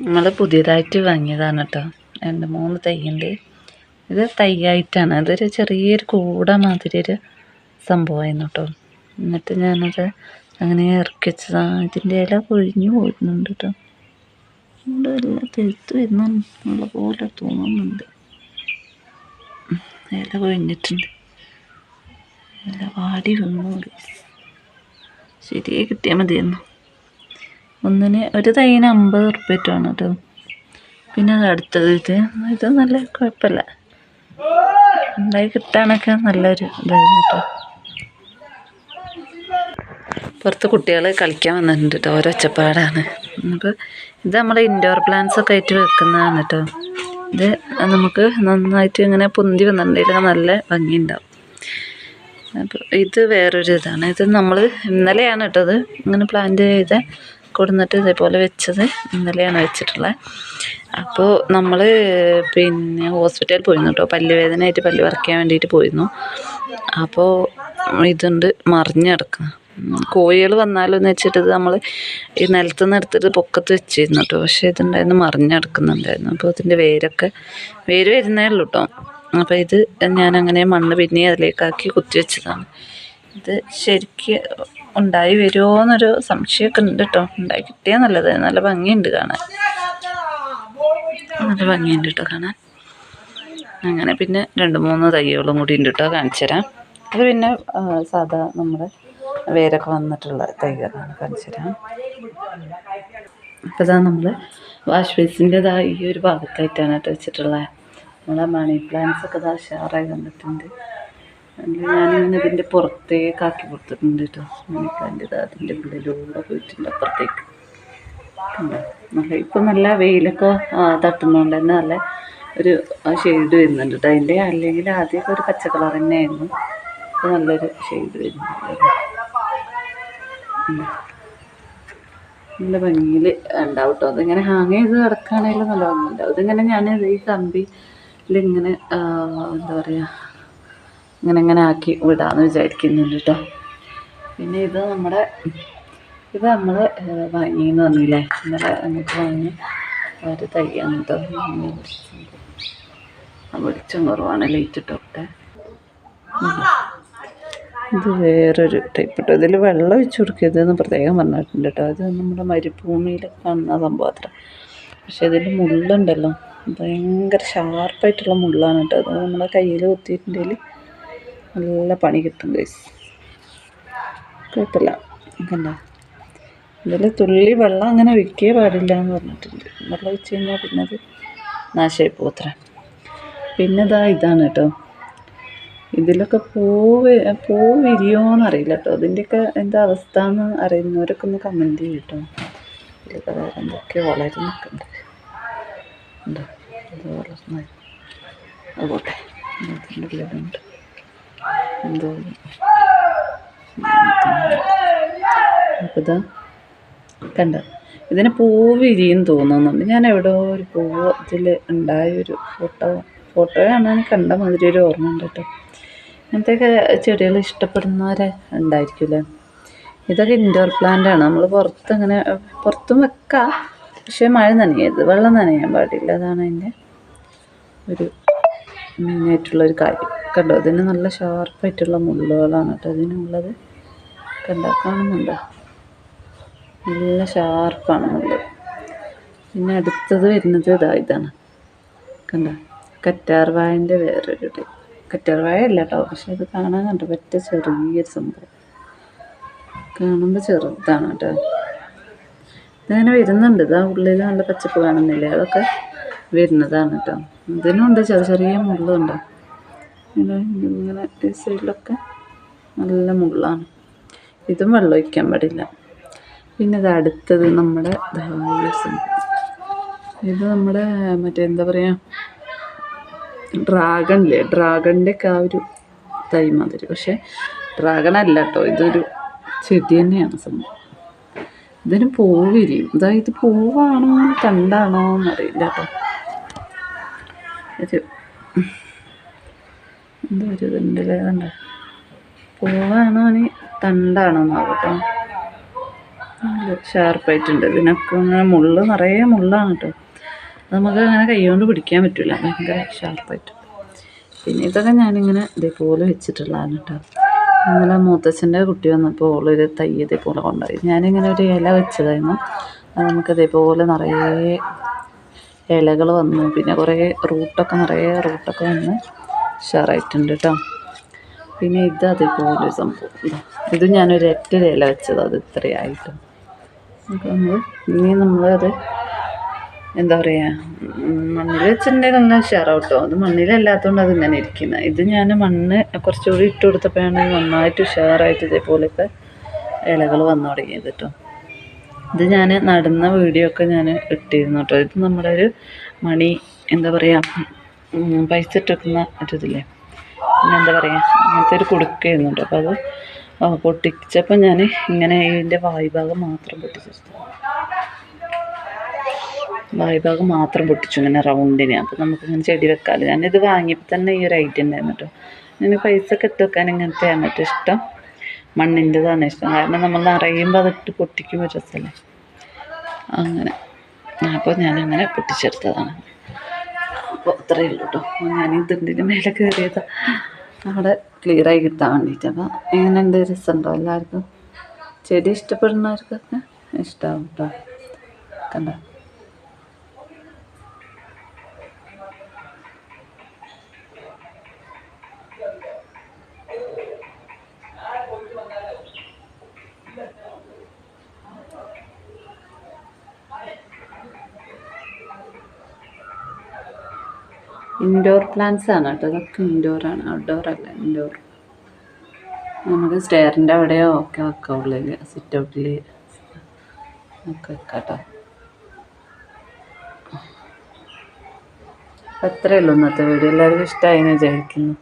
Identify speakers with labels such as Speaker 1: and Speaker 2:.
Speaker 1: നമ്മൾ പുതിയതായിട്ട് വാങ്ങിയതാണ് കേട്ടോ. രണ്ട് മൂന്ന് തൈയുണ്ട്. ഇത് തൈയായിട്ടാണ്. അതൊരു ചെറിയൊരു കൂട മാതിരി ഒരു സംഭവമായിരുന്നു കേട്ടോ. എന്നിട്ട് ഞാനത് അങ്ങനെ ഇറക്കി വെച്ചതാണ് ഇതിന്റെ ഇല കൊഴിഞ്ഞു പോയിരുന്നുണ്ട് കേട്ടോ. ഇവിടെ എല്ലാം തെഴുത്ത് വരുന്നുള്ള പോലെ തോന്നുന്നുണ്ട്. ഇല കൊഴിഞ്ഞിട്ടുണ്ട് ഇല വാടി വന്നു. ശരിയെ കിട്ടിയാൽ മതിയായിരുന്നു. ഒന്നിന് ഒരു തൈന് അമ്പത് ഉറുപ്പ്യറ്റാണ് കേട്ടോ പിന്നെ അത് അടുത്തത് ഇത്. ഇത് നല്ല കുഴപ്പമില്ല. ഉണ്ടായി കിട്ടാനൊക്കെ നല്ലൊരു ഇതായിരുന്നു കേട്ടോ പുറത്ത് കുട്ടികൾ കളിക്കാൻ വന്നിട്ടുണ്ട് കേട്ടോ ഓരോ ഒച്ചപ്പാടാണ്. അപ്പോൾ ഇത് നമ്മൾ ഇൻഡോർ പ്ലാന്റ്സ് ഒക്കെ ആയിട്ട് വെക്കുന്നതാണ് കേട്ടോ ഇത് നമുക്ക് നന്നായിട്ട് ഇങ്ങനെ പൊന്തി വന്നിട്ടുണ്ടെങ്കിൽ നല്ല ഭംഗിയുണ്ടാവും. അപ്പോൾ ഇത് വേറൊരു ഇതാണ്. ഇത് നമ്മൾ ഇന്നലെയാണ് കേട്ടോ ഇത് ഇങ്ങനെ പ്ലാന്റ് ചെയ്ത് കൊടുന്നിട്ട് ഇതേപോലെ വെച്ചത് ഇന്നലെയാണ് വെച്ചിട്ടുള്ളത്. അപ്പോൾ നമ്മൾ പിന്നെ ഹോസ്പിറ്റലിൽ പോയിരുന്നു കേട്ടോ. പല്ല് വേദനയായിട്ട് പല്ല് പറിക്കാൻ വേണ്ടിയിട്ട് പോയിരുന്നു. അപ്പോൾ ഇതുണ്ട് മറിഞ്ഞ് കിടക്കുന്നത് കോഴികൾ വന്നാലോന്ന് വെച്ചിട്ട് ഇത് നമ്മൾ ഈ നിലത്ത് എടുത്തിട്ട് പൊക്കത്ത് വെച്ചിരുന്നു കേട്ടോ. പക്ഷേ ഇതുണ്ടായിരുന്നു മറിഞ്ഞ് കിടക്കുന്നുണ്ടായിരുന്നു അപ്പോൾ ഇതിന്റെ വേരൊക്കെ വേര് വരുന്നേ ഉള്ളൂ കേട്ടോ. അപ്പോൾ ഇത് ഞാനങ്ങനെ മണ്ണ് പിന്നെ അതിലേക്കാക്കി കുത്തി വെച്ചതാണ്. ഇത് ശരിക്ക് ഉണ്ടായി വരുമോ എന്നൊരു സംശയമൊക്കെ ഉണ്ട് കേട്ടോ. ഉണ്ടായി കിട്ടിയാൽ നല്ലത്. നല്ല ഭംഗിയുണ്ട് കാണാൻ. നല്ല ഭംഗിയുണ്ട് കേട്ടോ കാണാൻ. അങ്ങനെ പിന്നെ രണ്ട് മൂന്ന് തൈകളും കൂടി ഉണ്ട് കേട്ടോ കാണിച്ചു തരാം. അത് പിന്നെ സാധാ നമ്മുടെ വേരൊക്കെ വന്നിട്ടുള്ള തൈകളാണ് കാണിച്ചു തരാം. അപ്പോൾ ഇതാ നമ്മൾ വാഷ് ബേസിന്റെതാ ഈ ഒരു ഭാഗത്തായിട്ടാണ് കേട്ടോ വെച്ചിട്ടുള്ളത്. നമ്മളെ മണി പ്ലാന്റ്സൊക്കെ ഇതാ ഷാറായി വന്നിട്ടുണ്ട്. അതിൽ ഞാനിങ്ങനെ ഇതിന്റെ പുറത്തേക്ക് ആക്കി കൊടുത്തിട്ടുണ്ട് കേട്ടോ മണി പ്ലാന്റ് ഇതാ അതിന്റെ ഉള്ളിലൂടെ പോയിട്ടുണ്ട് അപ്പുറത്തേക്ക്? നല്ല ഇപ്പം നല്ല വെയിലൊക്കെ തട്ടുന്നതുകൊണ്ട് തന്നെ നല്ല ഒരു ഷെയ്ഡ് വരുന്നുണ്ട് കേട്ടോ അതിന്റെ അല്ലെങ്കിൽ ആദ്യമൊക്കെ ഒരു പച്ച കളർ തന്നെയായിരുന്നു. ഇപ്പം നല്ലൊരു ഷെയ്ഡ് വരുന്നുണ്ട്. നല്ല ഭംഗിയിൽ ഉണ്ടാവും കേട്ടോ അതിങ്ങനെ ഹാങ് ചെയ്ത് കിടക്കുകയാണെങ്കിൽ നല്ല ഭംഗിയുണ്ടാവും ഇതിങ്ങനെ ഞാൻ ഈ കമ്പിയിലിങ്ങനെ ഇങ്ങനെ എന്താ പറയുക ഇങ്ങനെ ഇങ്ങനെ ആക്കി വിടാമെന്ന് വിചാരിക്കുന്നുണ്ട് കേട്ടോ പിന്നെ ഇത് നമ്മുടെ ഇത് നമ്മൾ വാങ്ങിയെന്ന് പറഞ്ഞില്ലേ? ഇന്നലെ നമുക്ക് വാങ്ങി ഒരു തയ്യാണ് കേട്ടോ വെളിച്ചം കുറവാണ് ലൈറ്റ് ഇട്ടോട്ടെ ഇത് വേറൊരു ടൈപ്പ് കേട്ടോ ഇതിൽ വെള്ളം ഒഴിച്ച് കൊടുക്കരുതെന്ന് പ്രത്യേകം പറഞ്ഞിട്ടുണ്ട് കേട്ടോ അത് നമ്മുടെ മരുഭൂമിയിൽ കാണുന്ന സംഭവം അത്ര പക്ഷെ ഇതിൽ മുള്ളുണ്ടല്ലോ. ഭയങ്കര ഷാർപ്പായിട്ടുള്ള മുള്ളാണ് കേട്ടോ അത് നമ്മളെ കയ്യിൽ കുത്തിയിട്ടുണ്ടെങ്കിൽ നല്ല പണി കിട്ടും ഗൈസ് കുഴപ്പമില്ല. അങ്ങനെ ഇതിൽ തുള്ളി വെള്ളം അങ്ങനെ ഒഴിക്കേ പാടില്ല എന്ന് പറഞ്ഞിട്ടുണ്ട്. വെള്ളം ഒഴിച്ച് കഴിഞ്ഞാൽ പിന്നെ അത് നാശമായി പോത്ര പിന്നെ ഇതാ ഇതാണ് കേട്ടോ. ഇതിലൊക്കെ പൂവ് പൂ വിരിയോന്നറിയില്ല കേട്ടോ. അതിന്റെയൊക്കെ എന്താ അവസ്ഥ എന്ന് അറിയുന്നവരൊക്കെ ഒന്ന് കമന്റ് ചെയ്യും കേട്ടോ. ഇതിലൊക്കെ വേറെ എന്തൊക്കെയോ വളരുന്നൊക്കെ ഉണ്ട് ഉണ്ടോ? ഇത് വളർന്ന. അതുപോട്ടെ ഇതിന്റെ ഉള്ളിലുണ്ട്. എന്തോ? ഇതാ കണ്ട. ഇതിന് പൂവിരിയും വിരിയും തോന്നുന്നുണ്ട്. ഞാൻ എവിടെയോ ഒരു പൂവ് ഇതിൽ ഉണ്ടായ ഒരു ഫോട്ടോ. ഫോട്ടോയാണ് കണ്ട മാതിരി ഒരു ഓർമ്മ ഉണ്ട് കേട്ടോ. ഇങ്ങനത്തെയൊക്കെ ചെടികൾ ഇഷ്ടപ്പെടുന്നവരെ ഉണ്ടായിരിക്കില്ലേ ഇതൊക്കെ ഇൻഡോർ പ്ലാന്റ് ആണ്. നമ്മൾ പുറത്ത് അങ്ങനെ പുറത്തും വെക്കാം. പക്ഷേ മഴ നനയരുത്. വെള്ളം നനയാൻ പാടില്ല. അതാണ് അതിന്റെ ഒരു മെയിനായിട്ടുള്ളൊരു കാര്യം. കണ്ടോ ഇതിന് നല്ല ഷാർപ്പായിട്ടുള്ള മുള്ളുകളാണ് കേട്ടോ ഇതിനുള്ളത്. കണ്ടോ കാണുന്നുണ്ടോ? നല്ല ഷാർപ്പാണ് മുള്ള്. പിന്നെ അടുത്തത് വരുന്നത് ഇതാ ഇതാണ്. കണ്ടോ കറ്റാർ വായന്റെ വേറൊരു ടൈപ്പ് കറ്റാർ വായ അല്ല കേട്ടോ പക്ഷെ ഇത് കാണാൻ കണ്ടോ പറ്റ ചെറിയൊരു സംഭവം. കാണുമ്പോൾ ചെറുതാണ് കേട്ടോ. ഇതങ്ങനെ വരുന്നുണ്ട് ഇതാ ഉള്ളിൽ നല്ല പച്ചപ്പ് കാണുന്നില്ലേ അതൊക്കെ വരുന്നതാണ് കേട്ടോ. ഇതിനുണ്ട് ചെറിയ ചെറിയ മുള്ളുണ്ട്? ഇങ്ങനെ ഈ സൈഡിലൊക്കെ നല്ല മുള്ളാണ്. ഇതും വെള്ളം ഒഴിക്കാൻ പാടില്ല. പിന്നെ ഇത് അടുത്തത് നമ്മുടെ ഇത് നമ്മുടെ മറ്റേ എന്താ പറയുക ഡ്രാഗണില്ലേ ഡ്രാഗണിന്റെ ഒക്കെ ആ ഒരു തൈ മാതിരി പക്ഷേ ഡ്രാഗൺ അല്ല കേട്ടോ ഇതൊരു ചെടി തന്നെയാണ് സംഭവം. ഇതിന് പൂവിരിയും. അതായത് പൂവാണോ തണ്ടാണോ എന്നറിയില്ല കേട്ടോ. ഒരു എന്തോ ഒരു ഇതുണ്ടല്ലേ കണ്ട? പൂവാണോ ഇനി? തണ്ടാണോ കേട്ടോ നല്ല ഷാർപ്പായിട്ടുണ്ട്. ഇതിനൊക്കെ ഇങ്ങനെ മുള്ള് നിറയെ മുള്ളാണ് കേട്ടോ നമുക്ക് അങ്ങനെ കൈകൊണ്ട് പിടിക്കാൻ പറ്റില്ല ഭയങ്കര ഷാർപ്പായിട്ട്. പിന്നെ ഇതൊക്കെ ഞാനിങ്ങനെ ഇതേപോലെ വെച്ചിട്ടുള്ളതാണ് കേട്ടോ ഇന്നലെ മൂത്തച്ഛന്റെ കുട്ടി വന്നപ്പോൾ ഓളൊരു തൈ ഇതേപോലെ കൊണ്ടുപോയി. ഞാനിങ്ങനെ ഒരു ഇല വെച്ചതായിരുന്നു. നമുക്ക് ഇതേപോലെ നിറയെ ഇലകൾ വന്നു. പിന്നെ കുറേ റൂട്ടൊക്കെ നിറയെ റൂട്ടൊക്കെ വന്ന് ഉഷാറായിട്ടുണ്ട് കേട്ടോ പിന്നെ ഇത് അതേപോലെ സംഭവം. ഇതാ. ഞാനൊരു ഒറ്റ ഇല വെച്ചത് അത് ഇത്രയായിട്ട്. അപ്പോൾ നമ്മൾ ഇനി നമ്മളത് എന്താ പറയുക മണ്ണിൽ വെച്ചിട്ടുണ്ടെങ്കിൽ നല്ല ഉഷാറാവും കേട്ടോ അത് മണ്ണിലല്ലാത്തതുകൊണ്ട് അത് ഇങ്ങനെ ഇരിക്കുന്നത് ഇത് ഞാൻ മണ്ണ് കുറച്ചുകൂടി ഇട്ട് കൊടുത്തപ്പോഴാണ് നന്നായിട്ട് ഉഷാറായിട്ട് ഇതേപോലെയൊക്കെ ഇലകൾ വന്നു തുടങ്ങിയത് കേട്ടോ ഇത് ഞാൻ നടന്ന വീഡിയോ ഒക്കെ ഞാൻ ഇട്ടിരുന്നു കേട്ടോ ഇത് നമ്മുടെ ഒരു മണി എന്താ പറയുക പൈസ ഇട്ടിരിക്കുന്ന ഒരിതില്ലേ? പിന്നെ എന്താ പറയുക അങ്ങനത്തെ ഒരു കുടുക്കയായിരുന്നു കേട്ടോ അപ്പോൾ അത് പൊട്ടിച്ചപ്പോൾ ഞാൻ ഇങ്ങനെ ഇതിന്റെ വായുഭാഗം മാത്രം പൊട്ടിച്ചെടുത്തു വായുഭാഗം മാത്രം പൊട്ടിച്ചു ഇങ്ങനെ റൗണ്ടിന്. അപ്പോൾ നമുക്കിങ്ങനെ ചെടി വെക്കാമല്ലോ ഞാനിത് വാങ്ങിയപ്പോൾ തന്നെ ഈ ഒരു ഐറ്റം ഉണ്ടായിരുന്നു കേട്ടോ. ഞാൻ പൈസ ഒക്കെ ഇട്ട് വെക്കാൻ ഇങ്ങനത്തെയാണ് കേട്ടോ ഇഷ്ടം. മണ്ണിന്റെതാണ് ഇഷ്ടം. കാരണം നമ്മൾ നിറയുമ്പോൾ അതിട്ട് പൊട്ടിക്കുമ്പോൾ രസമല്ലേ അങ്ങനെ. അപ്പോൾ ഞാനങ്ങനെ പൊട്ടിച്ചെടുത്തതാണ്. അപ്പോൾ അത്രയേ ഉള്ളൂ കേട്ടോ ഞാൻ ഇതിന്റെ മേലെ കയറിയത് അവിടെ ക്ലിയറായി കിട്ടാൻ വേണ്ടിയിട്ട് അപ്പോൾ എങ്ങനെയുണ്ട്? രസമുണ്ടോ എല്ലാവർക്കും? ചെടി ഇഷ്ടപ്പെടുന്നവർക്കൊക്കെ ഇഷ്ടമാവും കേട്ടോ കണ്ടോ? ഇൻഡോർ പ്ലാന്റ്സ് ആണ് കേട്ടോ. ഇതൊക്കെ ആണ്. ഔട്ട്ഡോർ അല്ല ഇൻഡോർ നമുക്ക് സ്റ്റെയറിന്റെ അവിടെയോ ഒക്കെ വെക്കാം ഉള്ളിൽ സിറ്റ് ഔട്ടിൽ ഒക്കെ വെക്കാം കേട്ടോ അത്രയേ ഉള്ളൂ ഇന്നത്തെ വീഡിയോ എല്ലാവർക്കും ഇഷ്ടമായി എന്ന് വിചാരിക്കുന്നു.